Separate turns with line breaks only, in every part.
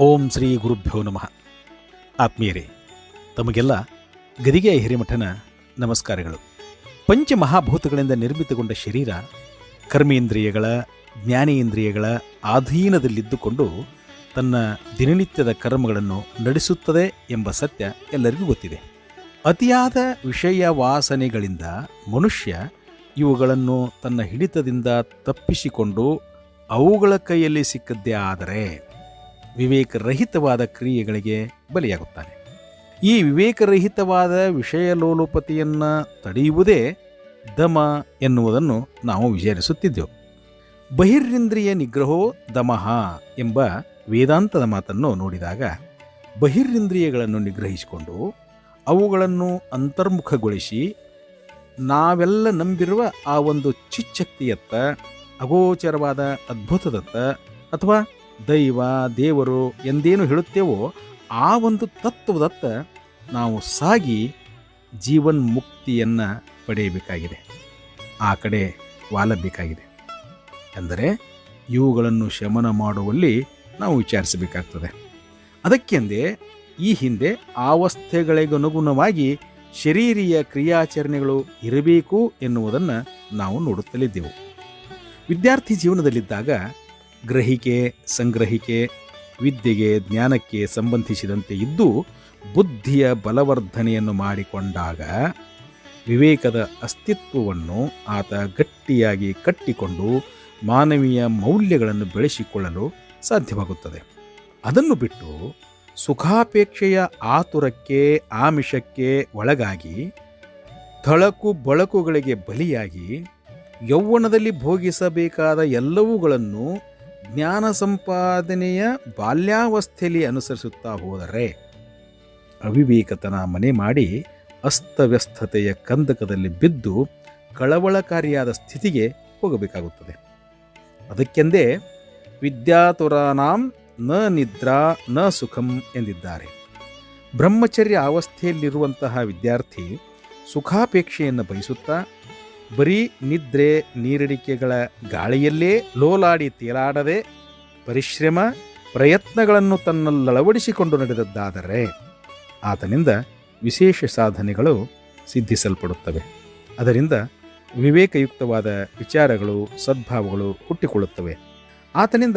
ಓಂ ಶ್ರೀ ಗುರುಭ್ಯೋ ನಮಃ. ಆತ್ಮೀಯರೇ, ತಮಗೆಲ್ಲ ಗದಿಗೆಯ ಹಿರಿಮಠನ ನಮಸ್ಕಾರಗಳು. ಪಂಚಮಹಾಭೂತಗಳಿಂದ ನಿರ್ಮಿತಗೊಂಡ ಶರೀರ, ಕರ್ಮೇಂದ್ರಿಯಗಳ, ಜ್ಞಾನೇಂದ್ರಿಯಗಳ ಅಧೀನದಲ್ಲಿದ್ದುಕೊಂಡು ತನ್ನ ದಿನನಿತ್ಯದ ಕರ್ಮಗಳನ್ನು ನಡೆಸುತ್ತದೆ ಎಂಬ ಸತ್ಯ ಎಲ್ಲರಿಗೂ ಗೊತ್ತಿದೆ. ಅತಿಯಾದ ವಿಷಯ ವಾಸನೆಗಳಿಂದ ಮನುಷ್ಯ ಇವುಗಳನ್ನು ತನ್ನ ಹಿಡಿತದಿಂದ ತಪ್ಪಿಸಿಕೊಂಡು ಅವುಗಳ ಕೈಯಲ್ಲಿ ಸಿಕ್ಕದ್ದೇ ಆದರೆ ವಿವೇಕರಹಿತವಾದ ಕ್ರಿಯೆಗಳಿಗೆ ಬಲಿಯಾಗುತ್ತಾನೆ. ಈ ವಿವೇಕರಹಿತವಾದ ವಿಷಯಲೋಲುಪತಿಯನ್ನು ತಡೆಯುವುದೇ ದಮ ಎನ್ನುವುದನ್ನು ನಾವು ವಿಚಾರಿಸುತ್ತಿದ್ದೆವು. ಬಹಿರಿಂದ್ರಿಯ ನಿಗ್ರಹೋ ದಮಃ ಎಂಬ ವೇದಾಂತದ ಮಾತನ್ನು ನೋಡಿದಾಗ ಬಹಿರಿಂದ್ರಿಯಗಳನ್ನು ನಿಗ್ರಹಿಸಿಕೊಂಡು ಅವುಗಳನ್ನು ಅಂತರ್ಮುಖಗೊಳಿಸಿ ನಾವೆಲ್ಲ ನಂಬಿರುವ ಆ ಒಂದು ಚಿಚ್ಚಕ್ತಿಯತ್ತ ಅಗೋಚರವಾದ ಅದ್ಭುತದತ್ತ ಅಥವಾ ದೈವ, ದೇವರು ಎಂದೇನು ಹೇಳುತ್ತೇವೋ ಆ ಒಂದು ತತ್ವದತ್ತ ನಾವು ಸಾಗಿ ಜೀವನ್ ಮುಕ್ತಿಯನ್ನು ಪಡೆಯಬೇಕಾಗಿದೆ. ಆ ಕಡೆ ವಾಲಬೇಕಾಗಿದೆ. ಅಂದರೆ ಇವುಗಳನ್ನು ಶಮನ ಮಾಡುವಲ್ಲಿ ನಾವು ವಿಚಾರಿಸಬೇಕಾಗ್ತದೆ. ಅದಕ್ಕೆಂದೇ ಈ ಹಿಂದೆ ಅವಸ್ಥೆಗಳಿಗನುಗುಣವಾಗಿ ಶರೀರೀಯ ಕ್ರಿಯಾಚರಣೆಗಳು ಇರಬೇಕು ಎನ್ನುವುದನ್ನು ನಾವು ನೋಡುತ್ತಲಿದ್ದೆವು. ವಿದ್ಯಾರ್ಥಿ ಜೀವನದಲ್ಲಿದ್ದಾಗ ಗ್ರಹಿಕೆ, ಸಂಗ್ರಹಿಕೆ, ವಿದ್ಯೆಗೆ, ಜ್ಞಾನಕ್ಕೆ ಸಂಬಂಧಿಸಿದಂತೆ ಇದ್ದು ಬುದ್ಧಿಯ ಬಲವರ್ಧನೆಯನ್ನು ಮಾಡಿಕೊಂಡಾಗ ವಿವೇಕದ ಅಸ್ತಿತ್ವವನ್ನು ಆತ ಗಟ್ಟಿಯಾಗಿ ಕಟ್ಟಿಕೊಂಡು ಮಾನವೀಯ ಮೌಲ್ಯಗಳನ್ನು ಬೆಳೆಸಿಕೊಳ್ಳಲು ಸಾಧ್ಯವಾಗುತ್ತದೆ. ಅದನ್ನು ಬಿಟ್ಟು ಸುಖಾಪೇಕ್ಷೆಯ ಆತುರಕ್ಕೆ, ಆಮಿಷಕ್ಕೆ ಒಳಗಾಗಿ ಥಳಕು ಬಳಕುಗಳಿಗೆ ಬಲಿಯಾಗಿ ಯೌವನದಲ್ಲಿ ಭೋಗಿಸಬೇಕಾದ ಎಲ್ಲವುಗಳನ್ನು ಜ್ಞಾನ ಸಂಪಾದನೆಯ ಬಾಲ್ಯಾವಸ್ಥೆಯಲ್ಲಿ ಅನುಸರಿಸುತ್ತಾ ಹೋದರೆ ಅವಿವೇಕತನ ಮನೆ ಮಾಡಿ ಅಸ್ತವ್ಯಸ್ತತೆಯ ಕಂದಕದಲ್ಲಿ ಬಿದ್ದು ಕಳವಳಕಾರಿಯಾದ ಸ್ಥಿತಿಗೆ ಹೋಗಬೇಕಾಗುತ್ತದೆ. ಅದಕ್ಕೆಂದೇ ವಿದ್ಯಾತುರಾನಾಂ ನ ನಿದ್ರಾ, ನ ಸುಖಂ ಎಂದಿದ್ದಾರೆ. ಬ್ರಹ್ಮಚರ್ಯ ಅವಸ್ಥೆಯಲ್ಲಿರುವಂತಹ ವಿದ್ಯಾರ್ಥಿ ಸುಖಾಪೇಕ್ಷೆಯನ್ನು ಬಯಸುತ್ತಾ, ಬರೀ ನಿದ್ರೆ ನೀರಡಿಕೆಗಳ ಗಾಳಿಯಲ್ಲೇ ಲೋಲಾಡಿ ತೇಲಾಡದೆ ಪರಿಶ್ರಮ, ಪ್ರಯತ್ನಗಳನ್ನು ತನ್ನಲ್ಲಳವಡಿಸಿಕೊಂಡು ನಡೆದದ್ದಾದರೆ ಆತನಿಂದ ವಿಶೇಷ ಸಾಧನೆಗಳು ಸಿದ್ಧಿಸಲ್ಪಡುತ್ತವೆ. ಅದರಿಂದ ವಿವೇಕಯುಕ್ತವಾದ ವಿಚಾರಗಳು, ಸದ್ಭಾವಗಳು ಹುಟ್ಟಿಕೊಳ್ಳುತ್ತವೆ. ಆತನಿಂದ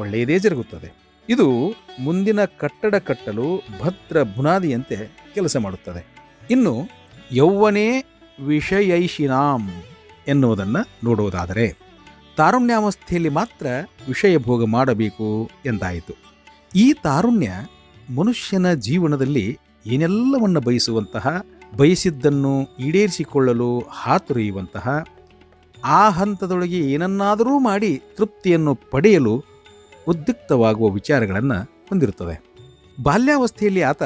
ಒಳ್ಳೆಯದೇ ಜರುಗುತ್ತದೆ. ಇದು ಮುಂದಿನ ಕಟ್ಟಡ ಕಟ್ಟಲು ಭದ್ರ ಬುನಾದಿಯಂತೆ ಕೆಲಸ ಮಾಡುತ್ತದೆ. ಇನ್ನು ಯೌವನೇ ವಿಷಯೈಷಿನಾಂ ಎನ್ನುವುದನ್ನು ನೋಡುವುದಾದರೆ, ತಾರುಣ್ಯಾವಸ್ಥೆಯಲ್ಲಿ ಮಾತ್ರ ವಿಷಯ ಭೋಗ ಮಾಡಬೇಕು ಎಂದಾಯಿತು. ಈ ತಾರುಣ್ಯ ಮನುಷ್ಯನ ಜೀವನದಲ್ಲಿ ಏನೆಲ್ಲವನ್ನು ಬಯಸುವಂತಹ, ಬಯಸಿದ್ದನ್ನು ಈಡೇರಿಸಿಕೊಳ್ಳಲು ಹಾತೊರೆಯುವಂತಹ, ಆ ಹಂತದೊಳಗೆ ಏನನ್ನಾದರೂ ಮಾಡಿ ತೃಪ್ತಿಯನ್ನು ಪಡೆಯಲು ಉದ್ಯುಕ್ತವಾಗುವ ವಿಚಾರಗಳನ್ನು ಹೊಂದಿರುತ್ತದೆ ಬಾಲ್ಯಾವಸ್ಥೆಯಲ್ಲಿ ಆತ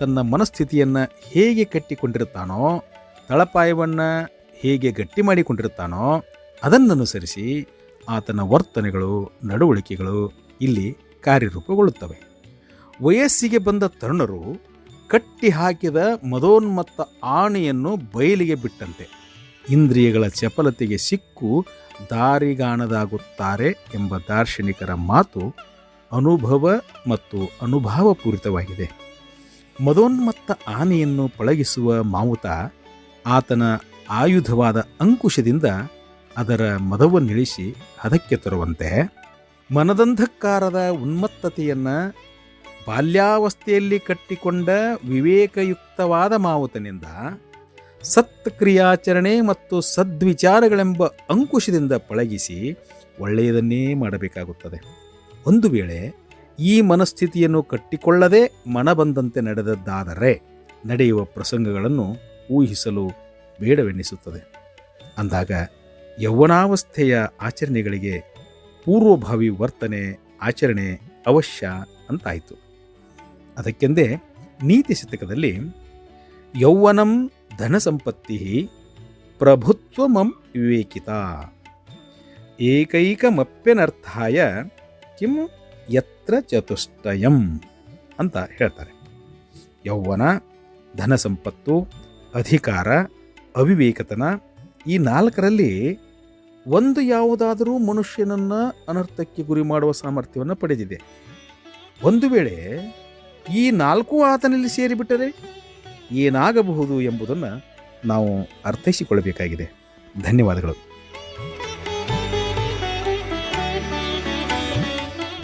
ತನ್ನ ಮನಸ್ಥಿತಿಯನ್ನು ಹೇಗೆ ಕಟ್ಟಿಕೊಂಡಿರುತ್ತಾನೋ, ತಳಪಾಯವನ್ನು ಹೇಗೆ ಗಟ್ಟಿ ಮಾಡಿಕೊಂಡಿರುತ್ತಾನೋ, ಅದನ್ನನುಸರಿಸಿ ಆತನ ವರ್ತನೆಗಳು, ನಡವಳಿಕೆಗಳು ಇಲ್ಲಿ ಕಾರ್ಯರೂಪಗೊಳ್ಳುತ್ತವೆ. ವಯಸ್ಸಿಗೆ ಬಂದ ತರುಣರು ಕಟ್ಟಿ ಹಾಕಿದ ಮದೋನ್ಮತ್ತ ಆಣೆಯನ್ನು ಬಯಲಿಗೆ ಬಿಟ್ಟಂತೆ. ಇಂದ್ರಿಯಗಳ ಚಪಲತೆಗೆ ಸಿಕ್ಕು ದಾರಿಗಾಣದಾಗುತ್ತಾರೆ ಎಂಬ ದಾರ್ಶನಿಕರ ಮಾತು ಅನುಭವ ಮತ್ತು ಅನುಭಾವಪೂರಿತವಾಗಿದೆ. ಮದೋನ್ಮತ್ತ ಆನೆಯನ್ನು ಪಳಗಿಸುವ ಮಾವುತ ಆತನ ಆಯುಧವಾದ ಅಂಕುಶದಿಂದ ಅದರ ಮದವನ್ನಿಳಿಸಿ ಹದಕ್ಕೆ ತರುವಂತೆ ಮನದಂಧಕಾರದ ಉನ್ಮತ್ತತೆಯನ್ನು ಬಾಲ್ಯಾವಸ್ಥೆಯಲ್ಲಿ ಕಟ್ಟಿಕೊಂಡ ವಿವೇಕಯುಕ್ತವಾದ ಮಾವುತನಿಂದ ಸತ್ಕ್ರಿಯಾಚರಣೆ ಮತ್ತು ಸದ್ವಿಚಾರಗಳೆಂಬ ಅಂಕುಶದಿಂದ ಪಳಗಿಸಿ ಒಳ್ಳೆಯದನ್ನೇ ಮಾಡಬೇಕಾಗುತ್ತದೆ. ಒಂದು ವೇಳೆ ಈ ಮನಸ್ಥಿತಿಯನ್ನು ಕಟ್ಟಿಕೊಳ್ಳದೆ ಮನ ಬಂದಂತೆ ನಡೆದದ್ದಾದರೆ ನಡೆಯುವ ಪ್ರಸಂಗಗಳನ್ನು ಊಹಿಸಲು ಬೇಡವೆನ್ನಿಸುತ್ತದೆ ಅಂದಾಗ ಯೌವನಾವಸ್ಥೆಯ ಆಚರಣೆಗಳಿಗೆ ಪೂರ್ವಭಾವಿ ವರ್ತನೆ, ಆಚರಣೆ ಅವಶ್ಯ ಅಂತಾಯಿತು. ಅದಕ್ಕೆಂದೇ ನೀತಿ ಶತಕದಲ್ಲಿ ಯೌವನಂ ಧನ ಸಂಪತ್ತಿ ಪ್ರಭುತ್ವಮಂ ವಿವೇಕಿತ. ಏಕೈಕಮಪ್ಯನರ್ಥಾಯ ಕಿಂ ಯತ್ರ ಚತುಷ್ಟಯಂ ಅಂತ ಹೇಳ್ತಾರೆ. ಯೌವನ ಧನ ಸಂಪತ್ತು ಅಧಿಕಾರ, ಅವಿವೇಕತನ ಈ ನಾಲ್ಕರಲ್ಲಿ ಒಂದು ಯಾವುದಾದರೂ ಮನುಷ್ಯನನ್ನು ಅನರ್ಥಕ್ಕೆ ಗುರಿ ಮಾಡುವ ಸಾಮರ್ಥ್ಯವನ್ನು ಪಡೆದಿದೆ. ಒಂದು ವೇಳೆ ಈ ನಾಲ್ಕು ಆತನಲ್ಲಿ ಸೇರಿಬಿಟ್ಟರೆ ಏನಾಗಬಹುದು ಎಂಬುದನ್ನು ನಾವು ಅರ್ಥೈಸಿಕೊಳ್ಳಬೇಕಾಗಿದೆ. ಧನ್ಯವಾದಗಳು.